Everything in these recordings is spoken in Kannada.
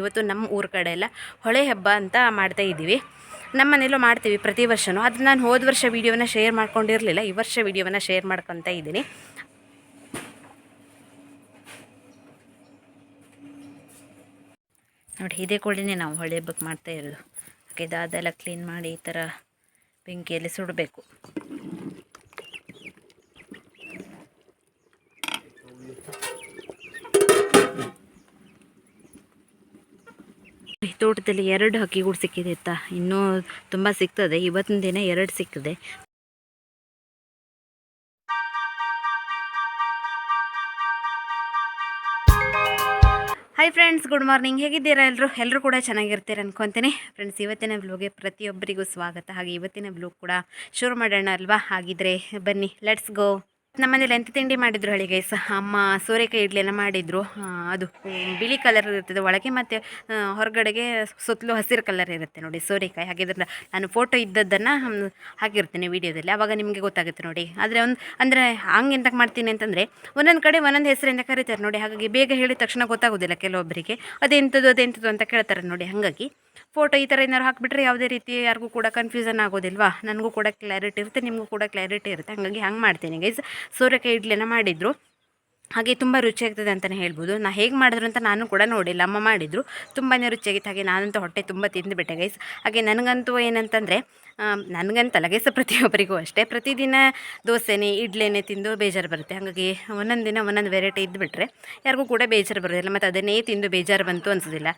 ಇವತ್ತು ನಮ್ಮ ಊರ ಕಡೆ ಎಲ್ಲ ಹೊಳೆ ಹಬ್ಬ ಅಂತ ಮಾಡ್ತಾ ಇದ್ದೀವಿ. ನಮ್ಮ ಮನೇಲೂ ಮಾಡ್ತೀವಿ ಪ್ರತಿ ವರ್ಷವೂ ಅದು ನಾನು ಹೋದ ವರ್ಷ ವೀಡಿಯೋನ ಶೇರ್ ಮಾಡ್ಕೊಂಡಿರಲಿಲ್ಲ, ಈ ವರ್ಷ ವೀಡಿಯೋನ ಶೇರ್ ಮಾಡ್ಕೊತಾ ಇದ್ದೀನಿ. ನೋಡಿ, ಇದೇ ಕೂಡಲೇ ನಾವು ಹೊಳೆ ಹಬ್ಬಕ್ಕೆ ಮಾಡ್ತಾ ಇರೋದು. ಓಕೆ ಕ್ಲೀನ್ ಮಾಡಿ ಈ ಥರ ಬೆಂಕಿಯಲ್ಲಿ ಸುಡಬೇಕು. ತೋಟದಲ್ಲಿ ಎರಡು ಹಕ್ಕಿಗಳು ಸಿಕ್ಕಿದೆ ಆಯ್ತಾ ಇನ್ನೂ ತುಂಬ ಸಿಗ್ತದೆ. ಇವತ್ತಿನ ದಿನ ಎರಡು ಸಿಕ್ಕಿದೆ ಹಾಯ್ ಫ್ರೆಂಡ್ಸ್ ಗುಡ್ ಮಾರ್ನಿಂಗ್ ಹೇಗಿದ್ದೀರಾ ಎಲ್ಲರೂ ಎಲ್ಲರೂ ಕೂಡ ಚೆನ್ನಾಗಿರ್ತೀರ ಅನ್ಕೊತೀನಿ. ಫ್ರೆಂಡ್ಸ್ ಇವತ್ತಿನ ಬ್ಲೋಗೆ ಪ್ರತಿಯೊಬ್ಬರಿಗೂ ಸ್ವಾಗತ. ಹಾಗೆ ಇವತ್ತಿನ ಬ್ಲೋಗ್ ಕೂಡ ಶುರು ಮಾಡೋಣ ಅಲ್ವಾ? ಹಾಗಿದ್ರೆ ಬನ್ನಿ ಲೆಟ್ಸ್ ಗೋ ನಮ್ಮ ಮನೇಲಿ ಎಂತ ತಿಂಡಿ ಮಾಡಿದ್ರು ಹಳಿಗೆ ಗೈಸ್ ಅಮ್ಮ ಸೋರೆಕಾಯಿ ಇಡ್ಲಿನ ಮಾಡಿದ್ರು. ಆ, ಅದು ಬಿಳಿ ಕಲರ್ ಇರ್ತದೆ ಒಳಗೆ ಮತ್ತು ಹೊರಗಡೆಗೆ ಸುತ್ತಲೂ ಹಸಿರು ಕಲರ್ ಇರುತ್ತೆ ನೋಡಿ ಸೋರೆಕಾಯಿ. ಹಾಗಿದ್ರೆ ನಾನು ಫೋಟೋ ಇದ್ದದ್ದನ್ನು ಹಾಕಿರ್ತೀನಿ ವಿಡಿಯೋದಲ್ಲಿ. ಅವಾಗ ನಿಮಗೆ ಗೊತ್ತಾಗುತ್ತೆ ನೋಡಿ. ಆದರೆ ಒಂದು ಅಂದರೆ ಹಂಗೆ ಎಂತಕ್ಕೆ ಮಾಡ್ತೀನಿ ಅಂತಂದರೆ ಒಂದೊಂದು ಕಡೆ ಒಂದೊಂದು ಹೆಸರಿಂದ ಕರೀತಾರೆ ನೋಡಿ. ಹಾಗಾಗಿ ಬೇಗ ಹೇಳಿದ ತಕ್ಷಣ ಗೊತ್ತಾಗೋದಿಲ್ಲ ಕೆಲವೊಬ್ಬರಿಗೆ. ಅದೆಂಥದ್ದು ಅದೆಂಥದ್ದು ಅಂತ ಕೇಳ್ತಾರೆ ನೋಡಿ. ಹಾಗಾಗಿ ಫೋಟೋ ಈ ಥರ ಏನಾದ್ರು ಹಾಕಿಬಿಟ್ರೆ ಯಾವುದೇ ರೀತಿ ಯಾರಿಗೂ ಕೂಡ ಕನ್ಫ್ಯೂಷನ್ ಆಗೋದಿಲ್ವಾ? ನನಗೂ ಕೂಡ ಕ್ಲಾರಿಟಿ ಇರುತ್ತೆ, ನಿಮಗೂ ಕೂಡ ಕ್ಲಾರಿಟಿ ಇರುತ್ತೆ. ಹಾಗಾಗಿ ಹಂಗೆ ಮಾಡ್ತೀನಿ ಗೈಸ್ ಸೋರೆಕಾಯಿ ಇಡ್ಲಿನ ಮಾಡಿದ್ರು. ಹಾಗೆ ತುಂಬ ರುಚಿಯಾಗ್ತದೆ ಅಂತಲೇ ಹೇಳ್ಬೋದು. ನಾ ಹೇಗೆ ಮಾಡಿದ್ರು ಅಂತ ನಾನು ಕೂಡ ನೋಡಿಲ್ಲ. ಅಮ್ಮ ಮಾಡಿದರು. ತುಂಬಾ ರುಚಿಯಾಗಿತ್ತು. ಹಾಗೆ ನಾನಂತೂ ಹೊಟ್ಟೆ ತುಂಬ ತಿಂದುಬಿಟ್ಟೆ ಗೈಸ್ ಹಾಗೆ ನನಗಂತೂ ಏನಂತಂದರೆ ನನಗಂತಲ್ಲ ಗೈಸ್ ಪ್ರತಿಯೊಬ್ಬರಿಗೂ ಅಷ್ಟೇ. ಪ್ರತಿದಿನ ದೋಸೆನೇ, ಇಡ್ಲೇನೇ ತಿಂದು ಬೇಜಾರು ಬರುತ್ತೆ. ಹಾಗಾಗಿ ಒಂದೊಂದು ದಿನ ಒಂದೊಂದು ವೆರೈಟಿ ಇದ್ದುಬಿಟ್ರೆ ಯಾರಿಗೂ ಕೂಡ ಬೇಜಾರು ಬರೋದಿಲ್ಲ. ಮತ್ತು ಅದನ್ನೇ ತಿಂದು ಬೇಜಾರು ಬಂತು ಅನ್ಸೋದಿಲ್ಲ.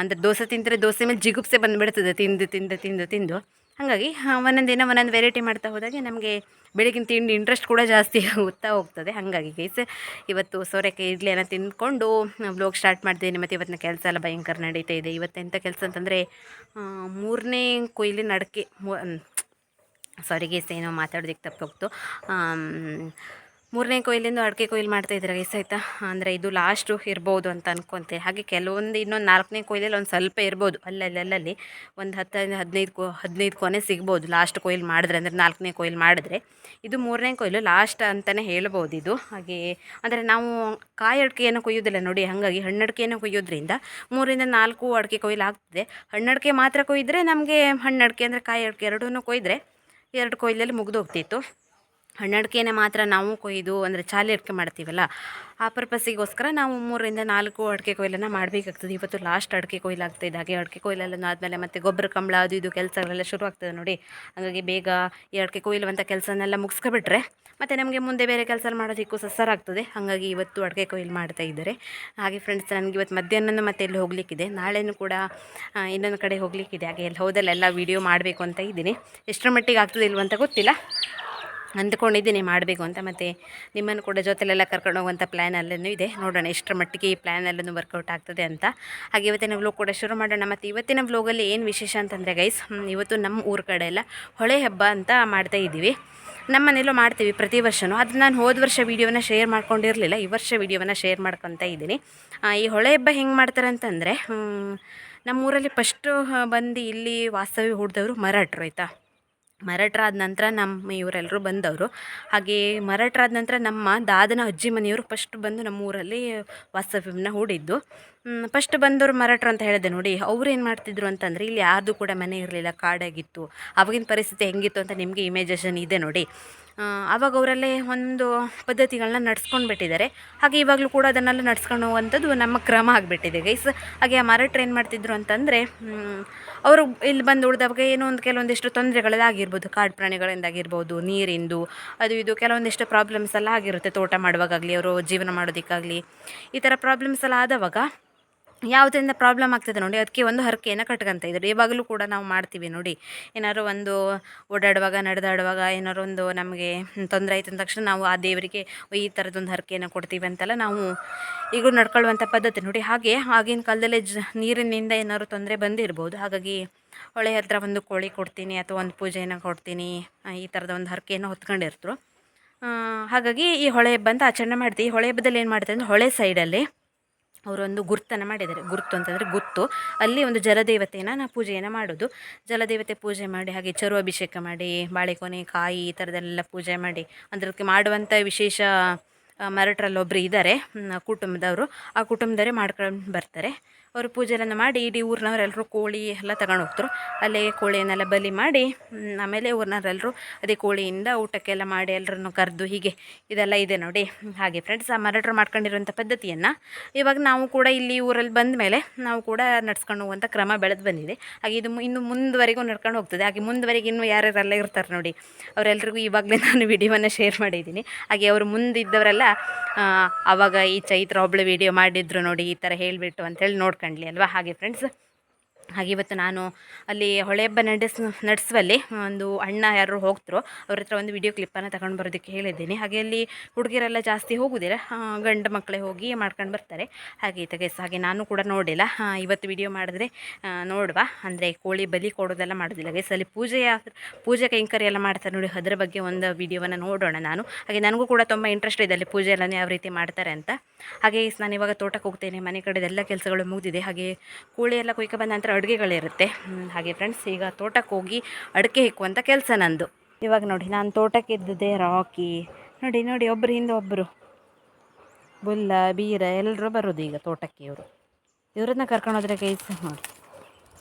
ಅಂದರೆ ದೋಸೆ ತಿಂದರೆ ದೋಸೆ ಮೇಲೆ ಜಿಗುಪ್ಸೆ ಬಂದುಬಿಡ್ತದೆ ತಿಂದು ತಿಂದು ತಿಂದು ತಿಂದು. ಹಾಗಾಗಿ ಒಂದೊಂದು ದಿನ ಒಂದೊಂದು ವೆರೈಟಿ ಮಾಡ್ತಾ ಹೋದಾಗೆ ನಮಗೆ ಬೆಳಗಿನ ತಿಂಡಿ ಇಂಟ್ರೆಸ್ಟ್ ಕೂಡ ಜಾಸ್ತಿ ಆಗುತ್ತಾ ಹೋಗ್ತದೆ. ಹಾಗಾಗಿ ಗೈಸ್ ಇವತ್ತು ಸೋರೆಕಾಯಿ ಎಲ್ಲ ತಿಂದ್ಕೊಂಡು ಬ್ಲಾಗ್ ಸ್ಟಾರ್ಟ್ ಮಾಡ್ತೀನಿ ಮತ್ತು ಇವತ್ತಿನ ಕೆಲಸ ಎಲ್ಲ ಭಯಂಕರ ನಡೀತಾ ಇದೆ. ಇವತ್ತು ಎಂಥ ಕೆಲಸ ಅಂತಂದರೆ ಮೂರನೇ ಕೊಯ್ಲಿ ನಡಕೆ ಸಾರಿ ಗೈಸ್ ಏನೋ ಮಾತಾಡೋದಕ್ಕೆ ತಪ್ಪೋಗ್ತು. ಮೂರನೇ ಕೊಯ್ಲಿಂದ ಅಡಿಕೆ ಕೊಯ್ಲು ಮಾಡ್ತಾ ಇದ್ದೀರ ಗೈಸ್ ಆಯಿತಾ? ಅಂದರೆ ಇದು ಲಾಸ್ಟು ಇರ್ಬೋದು ಅಂತ ಅನ್ಕೊತೆ. ಹಾಗೆ ಕೆಲವೊಂದು ಇನ್ನೊಂದು ನಾಲ್ಕನೇ ಕೊಯ್ಲಲ್ಲಿ ಒಂದು ಸ್ವಲ್ಪ ಇರ್ಬೋದು. ಅಲ್ಲಲ್ಲಿ ಒಂದು ಹತ್ತರಿಂದ ಹದಿನೈದು ಕೊ, ಹದಿನೈದು ಕೊನೆ ಸಿಗ್ಬೋದು ಲಾಸ್ಟ್ ಕೊಯ್ಲು ಮಾಡಿದ್ರೆ, ಅಂದರೆ ನಾಲ್ಕನೇ ಕೊಯ್ಲು ಮಾಡಿದ್ರೆ. ಇದು ಮೂರನೇ ಕೊಯ್ಲು ಲಾಸ್ಟ್ ಅಂತಲೇ ಹೇಳ್ಬೋದು ಇದು. ಹಾಗೆ ಅಂದರೆ ನಾವು ಕಾಯಿ ಅಡಿಕೆಯನ್ನು ಕೊಯ್ಯೋದಿಲ್ಲ ನೋಡಿ, ಹಾಗಾಗಿ ಹಣ್ಣಡಿಕೆಯನ್ನು ಕೊಯ್ಯೋದ್ರಿಂದ ಮೂರಿಂದ ನಾಲ್ಕು ಅಡಿಕೆ ಕೊಯ್ಲು ಆಗ್ತದೆ. ಹಣ್ಣಡಿಕೆ ಮಾತ್ರ ಕೊಯ್ದರೆ ನಮಗೆ ಹಣ್ಣಡಿಕೆ ಅಂದರೆ ಕಾಯಿ ಅಡಿಕೆ ಎರಡೂ ಕೊಯ್ದರೆ ಎರಡು ಕೊಯ್ಲಲ್ಲಿ ಮುಗಿದು ಹೋಗ್ತಿತ್ತು. ಹಣ್ಣಡಿಕೆನೇ ಮಾತ್ರ ನಾವು ಕೊಯ್ದು ಅಂದರೆ ಚಾಲಿ ಅಡಿಕೆ ಮಾಡ್ತೀವಲ್ಲ, ಆ ಪರ್ಪಸ್ಸಿಗೋಸ್ಕರ ನಾವು ಮೂರರಿಂದ ನಾಲ್ಕು ಅಡಿಕೆ ಕೊಯ್ಲನ್ನು ಮಾಡಬೇಕಾಗ್ತದೆ. ಇವತ್ತು ಲಾಸ್ಟ್ ಅಡಿಕೆ ಕೊಯ್ಲು ಇದೆ. ಹಾಗೆ ಅಡಿಕೆ ಕೊಯ್ಲೆಲ್ಲ ಆದಮೇಲೆ ಮತ್ತೆ ಗೊಬ್ಬರ ಕಂಬಳ ಅದು ಇದು ಕೆಲಸಗಳೆಲ್ಲ ಶುರು ಆಗ್ತದೆ ನೋಡಿ. ಹಾಗಾಗಿ ಬೇಗ ಈ ಅಡಿಕೆ ಕೊಯ್ಲುವಂಥ ಕೆಲಸನೆಲ್ಲ ಮುಗಿಸ್ಕೊಬಿಟ್ರೆ ಮತ್ತು ನಮಗೆ ಮುಂದೆ ಬೇರೆ ಕೆಲಸ ಮಾಡೋದಕ್ಕೂ ಸಸ್ಸಾರಾಗ್ತದೆ ಹಾಗಾಗಿ ಇವತ್ತು ಅಡಿಕೆ ಕೊಯ್ಲು ಮಾಡ್ತಾ ಇದ್ದಾರೆ. ಹಾಗೆ ಫ್ರೆಂಡ್ಸ್ ನನಗೆ ಇವತ್ತು ಮಧ್ಯಾಹ್ನ ಮತ್ತೆ ಎಲ್ಲಿ ಹೋಗಲಿಕ್ಕಿದೆ. ನಾಳೆನೂ ಕೂಡ ಇನ್ನೊಂದು ಕಡೆ ಹೋಗಲಿಕ್ಕಿದೆ. ಹಾಗೆ ಎಲ್ಲಿ ಹೋದಲ್ಲೆಲ್ಲ ವೀಡಿಯೋ ಮಾಡಬೇಕು ಅಂತ ಇದ್ದೀನಿ. ಎಷ್ಟರ ಮಟ್ಟಿಗೆ ಆಗ್ತದೆ ಇಲ್ವಂತ ಗೊತ್ತಿಲ್ಲ. ಅಂದ್ಕೊಂಡಿದ್ದೀನಿ, ಮಾಡಬೇಕು ಅಂತ. ಮತ್ತು ನಿಮ್ಮನ್ನು ಕೂಡ ಜೊತೆಲೆಲ್ಲ ಕರ್ಕೊಂಡು ಹೋಗುವಂಥ ಪ್ಲ್ಯಾನಲ್ಲೂ ಇದೆ. ನೋಡೋಣ ಎಷ್ಟರ ಮಟ್ಟಿಗೆ ಈ ಪ್ಲ್ಯಾನಲ್ಲೂ ವರ್ಕೌಟ್ ಆಗ್ತದೆ ಅಂತ. ಹಾಗೆ ಇವತ್ತಿನ ವ್ಲೋಗ್ ಕೂಡ ಶುರು ಮಾಡೋಣ. ಮತ್ತು ಇವತ್ತಿನ ವ್ಲೋಗಲ್ಲಿ ಏನು ವಿಶೇಷ ಅಂತಂದರೆ ಗೈಸ್ ಇವತ್ತು ನಮ್ಮ ಊರ ಕಡೆ ಎಲ್ಲ ಹೊಳೆ ಹಬ್ಬ ಅಂತ ಮಾಡ್ತಾ ಇದ್ದೀವಿ. ನಮ್ಮ ಮನೇಲೂ ಮಾಡ್ತೀವಿ ಪ್ರತಿ ವರ್ಷವೂ ಅದು ನಾನು ಹೋದ ವರ್ಷ ವೀಡಿಯೋನ ಶೇರ್ ಮಾಡ್ಕೊಂಡಿರಲಿಲ್ಲ. ಈ ವರ್ಷ ವೀಡಿಯೋವನ್ನು ಶೇರ್ ಮಾಡ್ಕೊತಾ ಇದ್ದೀನಿ. ಈ ಹೊಳೆ ಹಬ್ಬ ಹೆಂಗೆ ಮಾಡ್ತಾರೆ ಅಂತಂದರೆ ನಮ್ಮೂರಲ್ಲಿ ಫಸ್ಟು ಬಂದು ಇಲ್ಲಿ ವಾಸ್ತವ್ಯ ಹೂಡಿದವರು ಮರಾಠರು, ಆಯಿತಾ? ಮರಾಠರಾದ ನಂತರ ನಮ್ಮ ಇವರೆಲ್ಲರೂ ಬಂದವರು. ಹಾಗೆ ಮರಾಠರಾದ ನಂತರ ನಮ್ಮ ದಾದನ ಅಜ್ಜಿ ಮನೆಯವರು ಫಸ್ಟ್ ಬಂದು ನಮ್ಮ ಊರಲ್ಲಿ ವಾಸ್ತವ್ಯವನ್ನು ಹೂಡಿದ್ದು. ಫಸ್ಟ್ ಬಂದವರು ಮರಾಠರು ಅಂತ ಹೇಳಿದೆ ನೋಡಿ, ಅವ್ರು ಏನು ಮಾಡ್ತಿದ್ರು ಅಂತಂದರೆ ಇಲ್ಲಿ ಯಾರ್ದು ಕೂಡ ಮನೆ ಇರಲಿಲ್ಲ, ಕಾಡಾಗಿತ್ತು. ಅವಾಗಿನ ಪರಿಸ್ಥಿತಿ ಹೆಂಗಿತ್ತು ಅಂತ ನಿಮಗೆ ಇಮೇಜೇಷನ್ ಇದೆ ನೋಡಿ. ಆವಾಗ ಅವರಲ್ಲೇ ಒಂದು ಪದ್ಧತಿಗಳನ್ನ ನಡ್ಸ್ಕೊಂಡು ಬಿಟ್ಟಿದ್ದಾರೆ ಹಾಗೆ ಇವಾಗಲೂ ಕೂಡ ಅದನ್ನೆಲ್ಲ ನಡ್ಸ್ಕೊಂಡು ಹೋಗುವಂಥದ್ದು ನಮ್ಮ ಕ್ರಮ ಆಗಿಬಿಟ್ಟಿದೆ ಗೈಸ್ ಹಾಗೆ ಆ ಮರಾಠ್ರು ಏನು ಮಾಡ್ತಿದ್ರು ಅಂತಂದರೆ ಅವರು ಇಲ್ಲಿ ಬಂದು ಉಳಿದವಾಗ ಏನೋ ಒಂದು ಕೆಲವೊಂದಿಷ್ಟು ತೊಂದರೆಗಳದಾಗಿರ್ಬೋದು ಕಾಡು ಪ್ರಾಣಿಗಳಿಂದಾಗಿರ್ಬೋದು ನೀರಿಂದು, ಅದು ಇದು ಕೆಲವೊಂದಿಷ್ಟು ಪ್ರಾಬ್ಲಮ್ಸ್ ಎಲ್ಲ ಆಗಿರುತ್ತೆ ತೋಟ ಮಾಡುವಾಗಲಿ ಅವರು ಜೀವನ ಮಾಡೋದಕ್ಕಾಗಲಿ. ಈ ಥರ ಪ್ರಾಬ್ಲಮ್ಸ್ ಎಲ್ಲ ಆದವಾಗ ಯಾವುದರಿಂದ ಪ್ರಾಬ್ಲಮ್ ಆಗ್ತದೆ ನೋಡಿ ಅದಕ್ಕೆ ಒಂದು ಹರಕೆಯನ್ನು ಕಟ್ಕೊಂತ ಇದ್ರು. ಇವಾಗಲೂ ಕೂಡ ನಾವು ಮಾಡ್ತೀವಿ ನೋಡಿ. ಏನಾದ್ರು ಒಂದು ಓಡಾಡುವಾಗ, ನಡೆದಾಡುವಾಗ ಏನಾದ್ರು ಒಂದು ನಮಗೆ ತೊಂದರೆ ಆಯ್ತು ಅಂದ ತಕ್ಷಣ ನಾವು ಆ ದೇವರಿಗೆ ಈ ಥರದೊಂದು ಹರಕೆಯನ್ನು ಕೊಡ್ತೀವಿ ಅಂತೆಲ್ಲ ನಾವು ಈಗಲೂ ನಡ್ಕೊಳ್ಳುವಂಥ ಪದ್ಧತಿ ನೋಡಿ. ಹಾಗೆ ಆಗಿನ ಕಾಲದಲ್ಲೇ ಜ ನೀರಿನಿಂದ ಏನಾದ್ರು ತೊಂದರೆ ಬಂದಿರ್ಬೋದು. ಹಾಗಾಗಿ ಹೊಳೆ ಹತ್ರ ಒಂದು ಕೋಳಿ ಕೊಡ್ತೀನಿ ಅಥವಾ ಒಂದು ಪೂಜೆಯನ್ನು ಕೊಡ್ತೀನಿ ಈ ಥರದ ಒಂದು ಹರಕೆಯನ್ನು ಹೊತ್ಕೊಂಡಿರ್ತರು. ಹಾಗಾಗಿ ಈ ಹೊಳೆ ಹಬ್ಬ ಅಂತ ಆಚರಣೆ ಮಾಡ್ತೀವಿ. ಹೊಳೆ ಹಬ್ಬದಲ್ಲಿ ಏನು ಮಾಡ್ತೀವಿ ಅಂದರೆ, ಹೊಳೆ ಸೈಡಲ್ಲಿ ಅವರೊಂದು ಗುರ್ತನ್ನು ಮಾಡಿದ್ದಾರೆ. ಗುರ್ತು ಅಂತಂದರೆ ಗುತ್ತು. ಅಲ್ಲಿ ಒಂದು ಜಲದೇವತೆಯನ್ನು ನಾವು ಪೂಜೆಯನ್ನು ಮಾಡೋದು. ಜಲದೇವತೆ ಪೂಜೆ ಮಾಡಿ, ಹಾಗೆ ಚರು ಅಭಿಷೇಕ ಮಾಡಿ, ಬಾಳೆಕೊನೆ, ಕಾಯಿ ಈ ಥರದ್ದೆಲ್ಲ ಪೂಜೆ ಮಾಡಿ. ಅದಕ್ಕೆ ಮಾಡುವಂಥ ವಿಶೇಷ ಮರಟರಲ್ಲಿ ಒಬ್ಬರು ಇದ್ದಾರೆ ಕುಟುಂಬದವರು. ಆ ಕುಟುಂಬದವರೇ ಮಾಡ್ಕೊಂಡು ಬರ್ತಾರೆ. ಅವರು ಪೂಜೆಯನ್ನು ಮಾಡಿ ಇಡೀ ಊರಿನವರೆಲ್ಲರೂ ಕೋಳಿ ಎಲ್ಲ ತಗೊಂಡು ಹೋಗ್ತರು ಅಲ್ಲೇ ಕೋಳಿಯನ್ನೆಲ್ಲ ಬಲಿ ಮಾಡಿ ಆಮೇಲೆ ಊರಿನವರೆಲ್ಲರೂ ಅದೇ ಕೋಳಿಯಿಂದ ಊಟಕ್ಕೆಲ್ಲ ಮಾಡಿ ಎಲ್ಲರನ್ನು ಕರೆದು ಹೀಗೆ ಇದೆಲ್ಲ ಇದೆ ನೋಡಿ. ಹಾಗೆ ಫ್ರೆಂಡ್ಸ್ ಆ ಮರಡ್ರು ಮಾಡ್ಕೊಂಡಿರುವಂಥ ಪದ್ಧತಿಯನ್ನು ಇವಾಗ ನಾವು ಕೂಡ ಇಲ್ಲಿ ಊರಲ್ಲಿ ಬಂದ ಮೇಲೆ ನಾವು ಕೂಡ ನಡ್ಸ್ಕೊಂಡು ಹೋಗುವಂಥ ಕ್ರಮ ಬೆಳೆದು ಬಂದಿದೆ. ಹಾಗೆ ಇದು ಇನ್ನು ಮುಂದುವರೆಗೂ ನಡ್ಕೊಂಡು ಹೋಗ್ತದೆ. ಹಾಗೆ ಮುಂದುವರೆಗೆ ಇನ್ನೂ ಯಾರ್ಯಾರೆಲ್ಲ ಇರ್ತಾರೆ ನೋಡಿ ಅವರೆಲ್ಲರಿಗೂ ಇವಾಗಲೇ ನಾನು ವಿಡಿಯೋವನ್ನು ಶೇರ್ ಮಾಡಿದ್ದೀನಿ. ಹಾಗೆ ಅವರು ಮುಂದಿದ್ದವರೆಲ್ಲ ಆವಾಗ ಈ ಚೈತ್ರ ಒಬ್ಳು ವಿಡಿಯೋ ಮಾಡಿದ್ರು ನೋಡಿ, ಈ ಥರ ಹೇಳಿಬಿಟ್ಟು ಅಂತೇಳಿ ನೋಡ್ಕೊಂಡ್ಲಿ ಅಲ್ವಾ? ಹಾಗೆ ಫ್ರೆಂಡ್ಸ್ ಹಾಗೆ ಇವತ್ತು ನಾನು ಅಲ್ಲಿ ಹೊಳೆ ಹಬ್ಬ ನಡೆಸ್ ನಡೆಸುವಲ್ಲಿ ಒಂದು ಅಣ್ಣ ಯಾರು ಹೋಗ್ತರೋ ಅವ್ರ ಹತ್ರ ಒಂದು ವಿಡಿಯೋ ಕ್ಲಿಪ್ಪನ್ನು ತಗೊಂಡು ಬರೋದಕ್ಕೆ ಹೇಳಿದ್ದೀನಿ. ಹಾಗೆ ಅಲ್ಲಿ ಹುಡುಗಿಯರೆಲ್ಲ ಜಾಸ್ತಿ ಹೋಗೋದಿಲ್ಲ. ಆ, ಗಂಡು ಮಕ್ಕಳೇ ಹೋಗಿ ಮಾಡ್ಕೊಂಡು ಬರ್ತಾರೆ. ಹಾಗೆ ತಗೆಸ್ ಹಾಗೆ ನಾನು ಕೂಡ ನೋಡಿಲ್ಲ. ಇವತ್ತು ವಿಡಿಯೋ ಮಾಡಿದ್ರೆ ನೋಡುವ. ಅಂದರೆ ಕೋಳಿ ಬಲಿ ಕೊಡೋದೆಲ್ಲ ಮಾಡೋದಿಲ್ಲ. ಗೈಸ್ ಅಲ್ಲಿ ಪೂಜೆಯ ಪೂಜೆ ಕೈಂಕರ್ಯ ಎಲ್ಲ ಮಾಡ್ತಾರೆ ನೋಡಿ ಅದರ ಬಗ್ಗೆ ಒಂದು ವಿಡಿಯೋವನ್ನು ನೋಡೋಣ ನಾನು. ಹಾಗೆ ನನಗೂ ಕೂಡ ತುಂಬ ಇಂಟ್ರೆಸ್ಟ್ ಇದೆ ಅಲ್ಲಿ ಪೂಜೆ ಎಲ್ಲ ಯಾವ ರೀತಿ ಮಾಡ್ತಾರೆ ಅಂತ. ಹಾಗೆ ನಾನು ಇವಾಗ ತೋಟಕ್ಕೆ ಹೋಗ್ತೇನೆ. ಮನೆ ಕಡೆದೆಲ್ಲ ಕೆಲಸಗಳು ಮುಗಿದಿದೆ. ಹಾಗೆ ಕೋಳಿ ಎಲ್ಲ ಕೊಯ್ಕ ಬಂದ ನಂತರ ಅಡುಗೆಗಳಿರುತ್ತೆ. ಹಾಗೆ ಫ್ರೆಂಡ್ಸ್ ಈಗ ತೋಟಕ್ಕೆ ಹೋಗಿ ಅಡಿಕೆ ಹಿಕ್ಕುವಂಥ ಕೆಲಸ ನಂದು. ಇವಾಗ ನೋಡಿ, ನಾನು ತೋಟಕ್ಕೆ ಇದ್ದದ್ದೇ ರಾಕಿ. ನೋಡಿ ನೋಡಿ ಒಬ್ಬರು ಹಿಂದೆ ಒಬ್ಬರು ಬುಲ್ಲ, ಬೀರ ಎಲ್ಲರೂ ಬರೋದು ಈಗ ತೋಟಕ್ಕೆ ಇವರು. ಇವ್ರನ್ನ ಕರ್ಕೊಂಡು ಹೋದ್ರೆ ಕೈಸ್ ನೋಡಿ.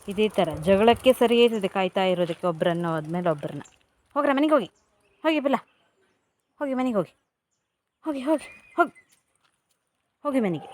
ಇದೇ ಥರ ಜಗಳಕ್ಕೆ ಸರಿ ಇರ್ತದೆ ಕಾಯ್ತಾ ಇರೋದಕ್ಕೆ ಒಬ್ಬರನ್ನ ಹೋದ್ಮೇಲೆ ಒಬ್ಬರನ್ನ ಹೋಗ್ರ, ಮನೆಗೆ ಹೋಗಿ. ಹೋಗಿ ಬುಲ್ಲ. ಹೋಗಿ ಮನೆಗೆ ಹೋಗಿ. ಹೋಗಿ ಹೋಗಿ ಹೋಗಿ. ಹೋಗಿ ಮನೆಗೆ.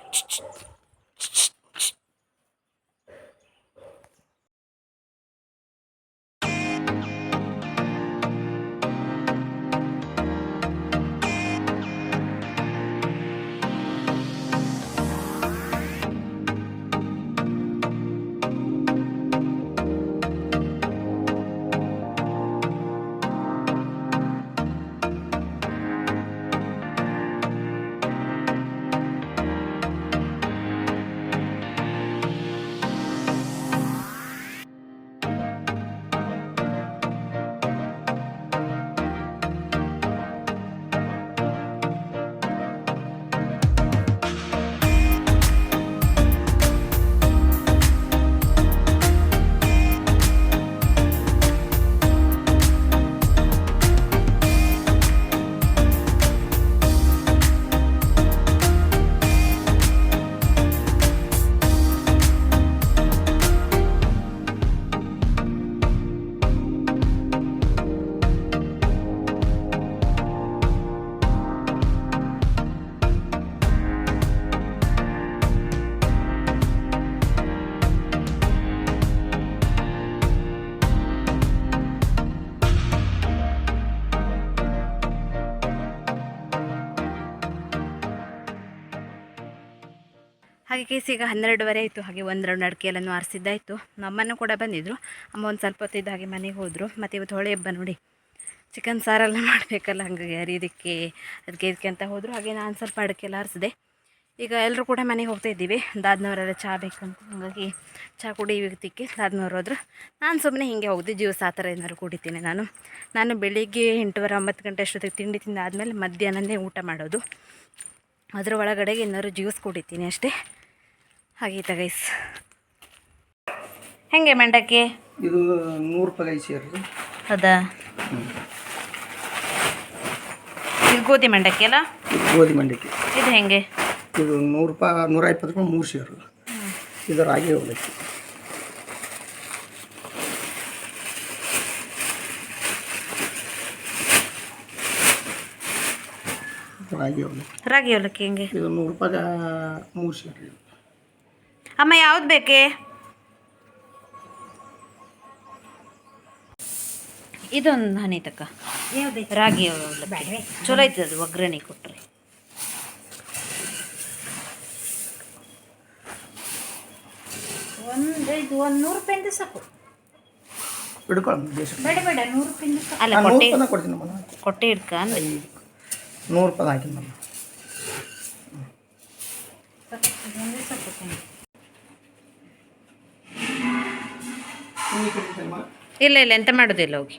ಕೇಸ್ ಈಗ ಹನ್ನೆರಡುವರೆ ಆಯಿತು, ಹಾಗೆ ಒಂದು ರೌಂಡ್ ಆರಿಸಿದ್ದಾಯಿತು. ನಮ್ಮನ್ನು ಕೂಡ ಬಂದಿದ್ದರು ಅಮ್ಮ ಒಂದು ಸ್ವಲ್ಪ ಹೊತ್ತಿದ್ದ ಹಾಗೆ ಮನೆಗೆ ಹೋದರು. ಮತ್ತು ಇವತ್ತು ಹೊಳೆ ಹಬ್ಬ ನೋಡಿ. ಚಿಕನ್ ಸಾರೆಲ್ಲ ಮಾಡಬೇಕಲ್ಲ ಹಾಗಾಗಿ ಅರಿಯೋದಕ್ಕೆ ಅದಕ್ಕೆ ಇದಕ್ಕೆ ಅಂತ ಹೋದರು. ಹಾಗೆ ನಾನು ಸ್ವಲ್ಪ ಅಡಿಕೆ ಎಲ್ಲ ಆರಿಸಿದೆ. ಈಗ ಎಲ್ಲರೂ ಕೂಡ ಮನೆಗೆ ಹೋಗ್ತಾ ಇದ್ದೀವಿ. ದಾದ್ನವರೆಲ್ಲ ಚಹಾ ಬೇಕಂತ ಹಾಗಾಗಿ ಚಹಾ ಕುಡಿಯೋದಕ್ಕೆ ದಾದ್ನವ್ರು ಹೋದ್ರು. ನಾನು ಸುಮ್ಮನೆ ಹೀಗೆ ಹೋಗಿದ್ದೆ ಜ್ಯೂಸ್ ಆ ಥರ ಏನಾದ್ರು ಕುಡಿತೀನಿ ನಾನು. ನಾನು ಬೆಳಿಗ್ಗೆ ಎಂಟುವರೆ, ಒಂಬತ್ತು ಗಂಟೆ ಅಷ್ಟೊತ್ತಿಗೆ ತಿಂಡಿ ತಿಂದಾದಮೇಲೆ ಮಧ್ಯಾಹ್ನನೇ ಊಟ ಮಾಡೋದು. ಅದರ ಒಳಗಡೆಗೆ ಏನಾದ್ರು ಜ್ಯೂಸ್ ಕುಡಿತೀನಿ ಅಷ್ಟೇ. ಹಾಗೆ ಗೈಸ್ ಹೆಂಗೆ ಮಂಡಕ್ಕಿ? ಇದು ನೂರು ರೂಪಾಯಿ ಸೇರಿ. ಹೌದಾ? ಇದು ಗೋಧಿ ಮಂಡಕ್ಕಿ ಅಲ್ಲ? ಗೋಧಿ ಮಂಡಕ್ಕಿ. ಇದು ಹೆಂಗೆ? ಇದು ನೂರು ರೂಪಾಯಿ ನೂರ ಇಪ್ಪತ್ತು ರೂಪಾಯಿ ಮೂರು ಸೇರು. ಇದು ರಾಗಿ ಅವಲಕ್ಕಿ ರಾಗಿ ಅವಲಕ್ಕಿ ರಾಗಿ ಅವಲಕ್ಕಿ ಹೆಂಗೆ? ಇದು ನೂರು ರೂಪಾಯಿ ಮೂರು ಸೇರು. ಅಮ್ಮ ಯಾವ್ದು ಬೇಕೇ? ಇದೊಂದು ಹನಿ ತಕ್ಕ. ರಾಗಿ ಚಲೋ ಐತೆ ಅದು ಒಗ್ಗರಣೆ ಕೊಟ್ಟರೆ ಒಂದು ಇದು ಒಂದು ನೂರು ರೂಪಾಯಿಂದ ಸಾಕು. ಹಿಡ್ಕೊಳ್ಳಿ ದೇಶ ಬೇಡ ಬೇಡ ನೂರು ರೂಪಾಯಿಂದ ಅಲ್ಲ ಕೊಟ್ಟೆ. ಕೊಟ್ಟೆ ಇಡ್ಕ ನೂರು ರೂಪಾಯಿ ಹಾಕಿ ನಮ್ಮ ಸಾಕು. ಇಲ್ಲ ಇಲ್ಲ ಎಂತ ಮಾಡೋದಿಲ್ಲ ಹೋಗಿ.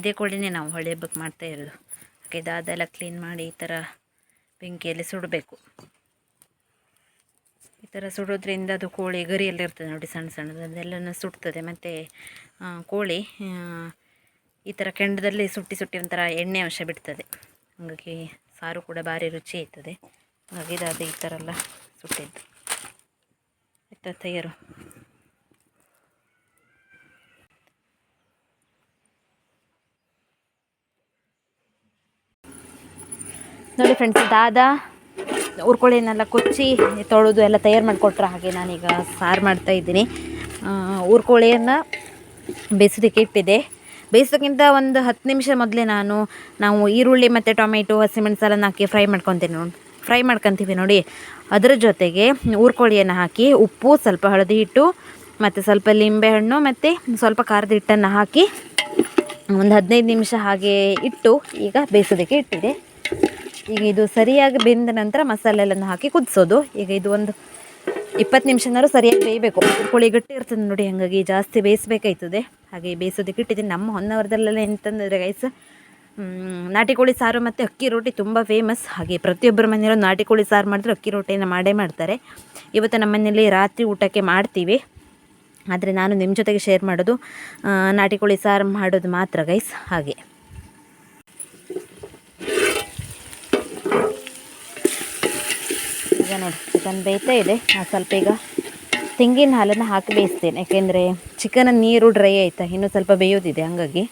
ಇದೇ ಕೋಳಿನೇ ನಾವು ಹೊಳೆ ಹಬ್ಬಕ್ಕೆ ಮಾಡ್ತಾ ಇರೋದು. ಓಕೆ ದಾದೆಲ್ಲ ಕ್ಲೀನ್ ಮಾಡಿ ಈ ಥರ ಬೆಂಕಿಯಲ್ಲಿ ಸುಡಬೇಕು. ಈ ಥರ ಸುಡೋದ್ರಿಂದ ಅದು ಕೋಳಿ ಗರಿಯಲ್ಲಿ ಇರ್ತದೆ ನೋಡಿ ಸಣ್ಣ ಸಣ್ಣದು, ಅದೆಲ್ಲನೂ ಸುಡ್ತದೆ. ಮತ್ತು ಕೋಳಿ ಈ ಥರ ಕೆಂಡದಲ್ಲಿ ಸುಟ್ಟಿ ಸುಟ್ಟಿ ಒಂಥರ ಎಣ್ಣೆ ಅಂಶ ಬಿಡ್ತದೆ. ಹಾಗಾಗಿ ಸಾರು ಕೂಡ ಭಾರಿ ರುಚಿ ಇರ್ತದೆ ಹಾಗಾಗಿ ಇದಾದ ಈ ಥರ ಎಲ್ಲ ಸುಟ್ಟಿದ್ದು. ಆಯ್ತಾ ತಯಾರು? ನೋಡಿ ಫ್ರೆಂಡ್ಸ್ ದಾದ ಊರ್ಕೋಳಿನೆಲ್ಲ ಕೊಚ್ಚಿ ತೊಳೆದು ಎಲ್ಲ ತಯಾರು ಮಾಡಿಕೊಟ್ರೆ ಹಾಗೆ ನಾನೀಗ ಸಾರು ಮಾಡ್ತಾ ಇದ್ದೀನಿ. ಊರ್ಕೋಳಿಯನ್ನು ಬೇಯಿಸೋದಕ್ಕೆ ಇಟ್ಟಿದೆ ಬೇಯಿಸೋಕ್ಕಿಂತ ಒಂದು ಹತ್ತು ನಿಮಿಷ ಮೊದಲೇ ನಾನು, ನಾವು ಈರುಳ್ಳಿ ಮತ್ತು ಟೊಮೆಟೊ ಹಸಿಮೆಣಸೆಲ್ಲ ಹಾಕಿ ಫ್ರೈ ಮಾಡ್ಕೊತೀನಿ ನೋಡಿ, ಫ್ರೈ ಮಾಡ್ಕೊತೀವಿ ನೋಡಿ. ಅದರ ಜೊತೆಗೆ ಹುರ್ಕೊಳ್ಳಿಯನ್ನು ಹಾಕಿ ಉಪ್ಪು, ಸ್ವಲ್ಪ ಹಳದಿ ಹಿಟ್ಟು, ಮತ್ತು ಸ್ವಲ್ಪ ಲಿಂಬೆಹಣ್ಣು ಮತ್ತು ಸ್ವಲ್ಪ ಖಾರದ ಹಿಟ್ಟನ್ನು ಹಾಕಿ ಒಂದು ಹದಿನೈದು ನಿಮಿಷ ಹಾಗೆ ಇಟ್ಟು ಈಗ ಬೇಯಿಸೋದಕ್ಕೆ ಇಟ್ಟಿದೆ ಈಗ ಇದು ಸರಿಯಾಗಿ ಬೆಂದ ನಂತರ ಮಸಾಲೆ ಎಲ್ಲನೂ ಹಾಕಿ ಕುದಿಸೋದು. ಈಗ ಇದು ಒಂದು ಇಪ್ಪತ್ತು ನಿಮಿಷನಾದ್ರು ಸರಿಯಾಗಿ ಬೇಯಬೇಕು. ಕೋಳಿ ಗಟ್ಟಿ ಇರ್ತದೆ ನೋಡಿ, ಹಾಗಾಗಿ ಜಾಸ್ತಿ ಬೇಯಿಸ್ಬೇಕಾಯ್ತದೆ. ಹಾಗೆ ಬೇಯಿಸೋದಕ್ಕೆ ಇಟ್ಟಿದ್ದೀನಿ. ನಮ್ಮ ಹೊನ್ನವರದಲ್ಲೆಲ್ಲ ಎಂತಂದರೆ ಗೈಸ್ ನಾಟಿ ಕೋಳಿ ಸಾರು ಮತ್ತು ಅಕ್ಕಿ ರೊಟ್ಟಿ ತುಂಬ ಫೇಮಸ್ ಹಾಗೆ ಪ್ರತಿಯೊಬ್ಬರ ಮನೆಯಲ್ಲೂ ನಾಟಿ ಕೋಳಿ ಸಾರು ಮಾಡಿದ್ರೆ ಅಕ್ಕಿ ರೊಟ್ಟಿಯನ್ನು ಮಾಡೇ ಮಾಡ್ತಾರೆ. ಇವತ್ತು ನಮ್ಮ ಮನೆಯಲ್ಲಿ ರಾತ್ರಿ ಊಟಕ್ಕೆ ಮಾಡ್ತೀವಿ. ಆದರೆ ನಾನು ನಿಮ್ಮ ಜೊತೆಗೆ ಶೇರ್ ಮಾಡೋದು ನಾಟಿ ಕೋಳಿ ಸಾರು ಮಾಡೋದು ಮಾತ್ರ ಗೈಸ್ ಹಾಗೆ. ಈಗ ನೋಡಿ ಚಿಕನ್ ಬೇಯ್ತಾ ಇದೆ. ನಾನು ಸ್ವಲ್ಪ ಈಗ ತೆಂಗಿನ ಹಾಲನ್ನು ಹಾಕಿ ಬೇಯಿಸ್ತೇನೆ. ಯಾಕೆಂದರೆ ಚಿಕನ್ ನೀರು ಡ್ರೈ ಆಯಿತಾ, ಇನ್ನೂ ಸ್ವಲ್ಪ ಬೇಯೋದಿದೆ, ಹಾಗಾಗಿ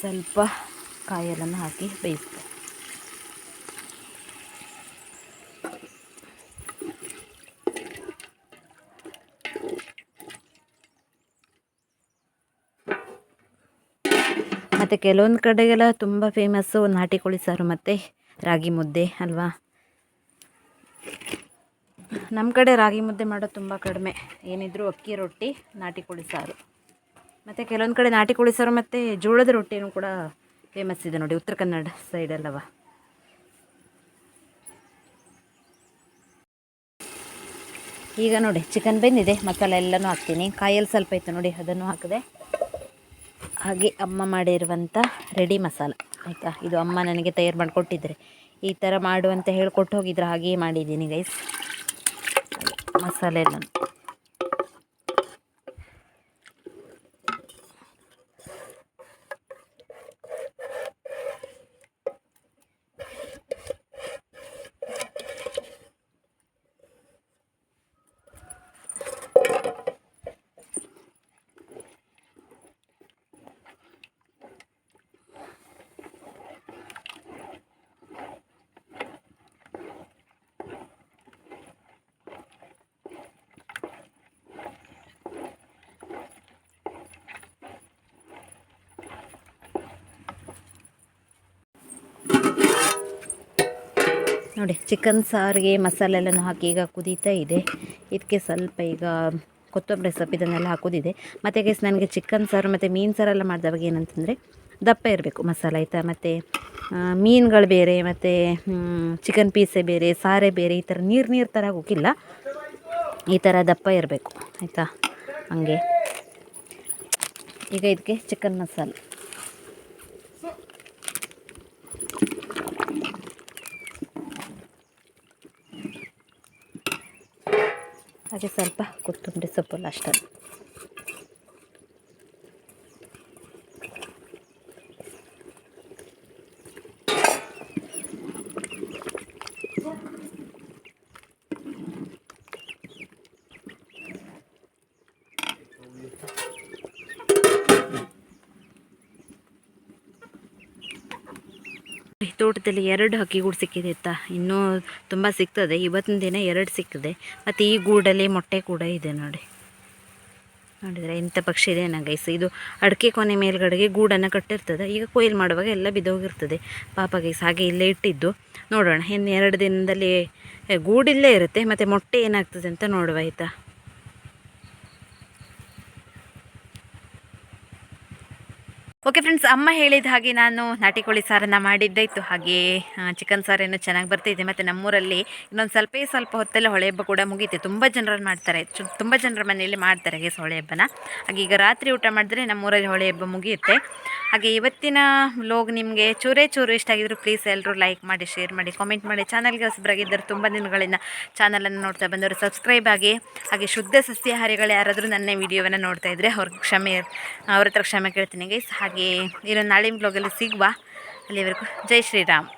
ಸ್ವಲ್ಪ ಕಾಯಲನ್ನು ಹಾಕಿ ಬೇಯಿಸ್ತೇನೆ. ಮತ್ತು ಕೆಲವೊಂದು ಕಡೆಗೆಲ್ಲ ತುಂಬ ಫೇಮಸ್ಸು ನಾಟಿ ಕೋಳಿ ಸಾರು ಮತ್ತು ರಾಗಿ ಮುದ್ದೆ ಅಲ್ವಾ? ನಮ್ಮ ಕಡೆ ರಾಗಿ ಮುದ್ದೆ ಮಾಡೋದು ತುಂಬ ಕಡಿಮೆ. ಏನಿದ್ರು ಅಕ್ಕಿ ರೊಟ್ಟಿ, ನಾಟಿ ಕೋಳಿ ಸಾರು. ಮತ್ತು ಕೆಲವೊಂದು ಕಡೆ ನಾಟಿ ಕೋಳಿ ಸಾರು ಮತ್ತು ಜೋಳದ ರೊಟ್ಟಿನೂ ಕೂಡ ಫೇಮಸ್ ಇದೆ ನೋಡಿ, ಉತ್ತರ ಕನ್ನಡ ಸೈಡಲ್ಲವ ಈಗ ನೋಡಿ ಚಿಕನ್ ಬೆಂದಿದೆ ಮಸಾಲೆ ಎಲ್ಲನೂ ಹಾಕ್ತೀನಿ. ಕಾಯಲ್ಲಿ ಸ್ವಲ್ಪ ಇತ್ತು ನೋಡಿ, ಅದನ್ನು ಹಾಕಿದೆ. ಹಾಗೆ ಅಮ್ಮ ಮಾಡಿರುವಂಥ ರೆಡಿ ಮಸಾಲ, ಆಯಿತಾ? ಇದು ಅಮ್ಮ ನನಗೆ ತಯಾರು ಮಾಡಿಕೊಟ್ಟಿದ್ರೆ ಈ ಥರ ಮಾಡು ಅಂತ ಹೇಳ್ಕೊಟ್ಟು ಹೋಗಿದ್ರೆ, ಹಾಗೆಯೇ ಮಾಡಿದ್ದೀನಿ ಗೈಸ್ ಮಸಾಲೆ ನೋಡಿ, ಚಿಕನ್ ಸಾರಿಗೆ ಮಸಾಲೆ ಎಲ್ಲನೂ ಹಾಕಿ ಈಗ ಕುದೀತಾ ಇದೆ. ಇದಕ್ಕೆ ಸ್ವಲ್ಪ ಈಗ ಕೊತ್ತಂಬರಿ ಸೊಪ್ಪು ಇದನ್ನೆಲ್ಲ ಹಾಕೋದಿದೆ. ಮತ್ತು ಗೈಸ್ ನನಗೆ ಚಿಕನ್ ಸಾರು ಮತ್ತು ಮೀನು ಸಾರೆಲ್ಲ ಮಾಡಿದವಾಗ ಏನಂತಂದರೆ ದಪ್ಪ ಇರಬೇಕು ಮಸಾಲ, ಆಯಿತಾ? ಮತ್ತು ಮೀನುಗಳು ಬೇರೆ, ಮತ್ತು ಚಿಕನ್ ಪೀಸೆ ಬೇರೆ, ಸಾರೆ ಬೇರೆ, ಈ ಥರ ನೀರು ನೀರು ಥರ ಹೋಗಿಲ್ಲ ಈ ಥರ ದಪ್ಪ ಇರಬೇಕು, ಆಯಿತಾ? ಹಂಗೆ. ಈಗ ಇದಕ್ಕೆ ಚಿಕನ್ ಮಸಾಲೆ. ಹಾಗೆ ಸ್ವಲ್ಪ ಕೊತ್ತಂಬರಿ ಸೊಪ್ಪು ಅಷ್ಟೇ ತೋಟದಲ್ಲಿ ಎರಡು ಹಕ್ಕಿ ಗೂಡು ಸಿಕ್ಕಿದೆ ಆಯ್ತಾ ಇನ್ನೂ ತುಂಬ ಸಿಗ್ತದೆ. ಇವತ್ತಿನ ದಿನ ಎರಡು ಸಿಕ್ಕಿದೆ. ಮತ್ತು ಈ ಗೂಡಲ್ಲಿ ಮೊಟ್ಟೆ ಕೂಡ ಇದೆ ನೋಡಿ. ನೋಡಿದರೆ ಇಂಥ ಪಕ್ಷಿ ಇದೆ ಗೈಸ್. ಇದು ಅಡಿಕೆ ಕೊನೆ ಮೇಲ್ಗಡೆಗೆ ಗೂಡನ್ನು ಕಟ್ಟಿರ್ತದೆ. ಈಗ ಕೊಯ್ಲು ಮಾಡುವಾಗ ಎಲ್ಲ ಬಿದ್ದೋಗಿರ್ತದೆ ಪಾಪ ಗೈಸ್, ಹಾಗೆ ಇಲ್ಲೇ ಇಟ್ಟಿದ್ದು. ನೋಡೋಣ. ಇನ್ನು ಎರಡು ದಿನದಲ್ಲಿ ಗೂಡಿಲ್ಲೇ ಇರುತ್ತೆ. ಮತ್ತು ಮೊಟ್ಟೆ ಏನಾಗ್ತದೆ ಅಂತ ನೋಡುವ ಆಯಿತಾ. ಓಕೆ ಫ್ರೆಂಡ್ಸ್ ಅಮ್ಮ ಹೇಳಿದ ಹಾಗೆ ನಾನು ನಾಟಿ ಕೋಳಿ ಸಾರನ್ನು ಮಾಡಿದ್ದೆ ಇತ್ತು ಹಾಗೆ ಚಿಕನ್ ಸಾರೇನು ಚೆನ್ನಾಗಿ ಬರ್ತಿದೆ ಮತ್ತು ನಮ್ಮೂರಲ್ಲಿ ಇನ್ನೊಂದು ಸ್ವಲ್ಪ ಸ್ವಲ್ಪ ಹೊತ್ತಲ್ಲಿ ಹೊಳೆ ಹಬ್ಬ ಕೂಡ ಮುಗಿಯುತ್ತೆ ತುಂಬ ಜನರಲ್ಲಿ ಮಾಡ್ತಾರೆ. ತುಂಬ ಜನರ ಮನೆಯಲ್ಲಿ ಮಾಡ್ತಾರೆ ಗೇಸ್ ಹೊಳೆ ಹಬ್ಬನ. ಹಾಗೆ ಈಗ ರಾತ್ರಿ ಊಟ ಮಾಡಿದ್ರೆ ನಮ್ಮೂರಲ್ಲಿ ಹೊಳೆ ಹಬ್ಬ ಮುಗಿಯುತ್ತೆ. ಹಾಗೆ ಇವತ್ತಿನ ಲೋಗ್ ನಿಮಗೆ ಚೂರೇ ಚೂರು ಇಷ್ಟ ಆಗಿದ್ರು ಪ್ಲೀಸ್ ಎಲ್ಲರೂ ಲೈಕ್ ಮಾಡಿ ಶೇರ್ ಮಾಡಿ ಕಾಮೆಂಟ್ ಮಾಡಿ. ಚಾನಲ್ಗೆ ಹೊಸಬರಾಗಿದ್ದರು ತುಂಬ ದಿನಗಳಿಂದ ಚಾನಲನ್ನು ನೋಡ್ತಾ ಬಂದವರು ಸಬ್ಸ್ಕ್ರೈಬ್ ಆಗಿ ಹಾಗೆ ಶುದ್ಧ ಸಸ್ಯಾಹಾರಿಗಳು ಯಾರಾದರೂ ನನ್ನ ವಿಡಿಯೋವನ್ನು ನೋಡ್ತಾ ಇದ್ದರೆ ಅವ್ರಿಗೆ ಕ್ಷಮೆ, ಅವ್ರ ಹತ್ರ ಕ್ಷಮೆ ಕೇಳ್ತೀನಿ ಗೈಸ್ ಹಾಗೆ ಇನ್ನೊಂದು ನಾಳೆ ಬ್ಲಾಗಲ್ಲಿ ಸಿಗುವ. ಅಲ್ಲಿವರೆಗೂ ಜೈ ಶ್ರೀರಾಮ್.